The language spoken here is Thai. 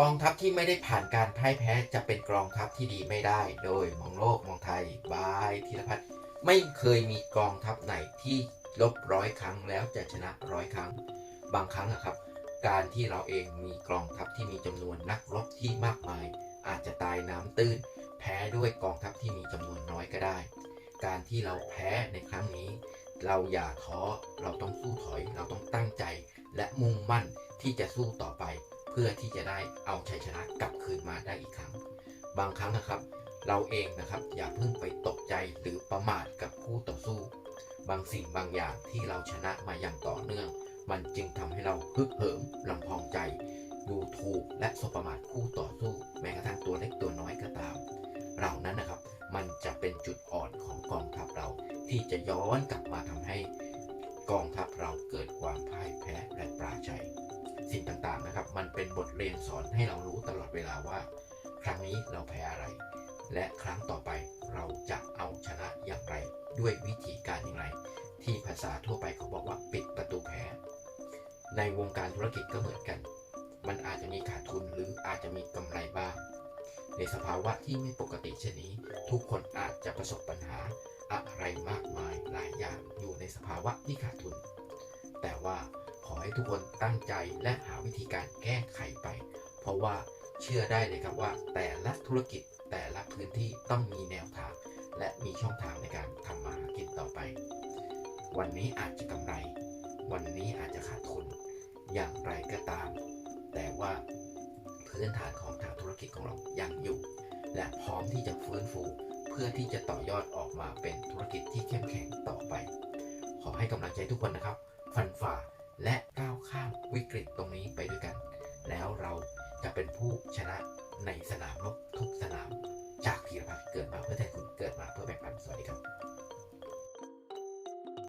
กองทัพที่ไม่ได้ผ่านการพ่ายแพ้จะเป็นกองทัพที่ดีไม่ได้ โดยมองโลกมองไทยบายธีรพัฒน์ไม่เคยมีกองทัพไหนที่ลบร้อยครั้งแล้วจะชนะร้อยครั้ง บางครั้งนะครับ การที่เราเองมีกองทัพที่มีจำนวนนักรบที่มากมาย อาจจะตายน้ำตื้น แพ้ด้วยกองทัพที่มีจำนวนน้อยก็ได้ การที่เราแพ้ในครั้งนี้ เราอย่าท้อเราต้องสู้ถอย เราต้องตั้งใจ และมุ่งมั่นที่จะสู้ต่อไป เพื่อที่จะได้เอาชัยชนะกลับคืนมาได้อีกครั้ง บางครั้งนะครับ เราเองนะครับอย่าเพิ่งไปตกใจหรือประมาทกับคู่ต่อสู้ บางสิ่งบางอย่างที่เราชนะมาอย่างต่อเนื่อง มันจึงทำให้เราฮึกเหิมลำพองใจ ดูถูกและสบประมาทคู่ต่อสู้ แม้กระทั่งตัวเล็กตัวน้อยก็ตามเรานั้นนะครับมันจะเป็นจุดอ่อนของกองทัพเราที่จะย้อนกลับมาทำให้กองทัพเราเกิดความพ่ายแพ้และปราชัย สิ่งต่างๆนะครับ มันเป็นบทเรียนสอนให้เรารู้ตลอดเวลาว่า ครั้งนี้เราแพ้อะไร และครั้งต่อไปเราจะเอาชนะอย่างไร ด้วยวิธีการอย่างไร ที่ภาษาทั่วไปเขาบอกว่าปิดประตูแพ้ ในวงการธุรกิจก็เหมือนกัน มันอาจจะมีขาดทุนหรืออาจจะมีกำไรบ้าง ในสภาวะที่ไม่ปกติเช่นนี้ ทุกคนอาจจะประสบปัญหาอะไรมากมายหลายอย่างอยู่ในสภาวะที่ขาดทุน แต่ว่า ขอให้ทุกคนตั้งใจและหาวิธีการแก้ไขไป เพราะว่าเชื่อได้เลยครับว่า แต่ละธุรกิจแต่ละพื้นที่ต้องมีแนวทาง และมีช่องทางในการทำมาหากินต่อไป วันนี้อาจจะกำไร วันนี้อาจจะขาดทุน อย่างไรก็ตาม แต่ว่าพื้นฐานของทางธุรกิจของเรายังอยู่ และพร้อมที่จะฟื้นฟู เพื่อที่จะต่อยอดออกมาเป็นธุรกิจที่เข้มแข็งต่อไป ขอให้กำลังใจทุกคนนะครับ ฟันฝ่า และก้าวข้ามวิกฤตตรงนี้ไปด้วยกัน แล้วเราจะเป็นผู้ชนะในสนามรบทุกสนามจากธีรพัฒน์เกิดมาเพื่อ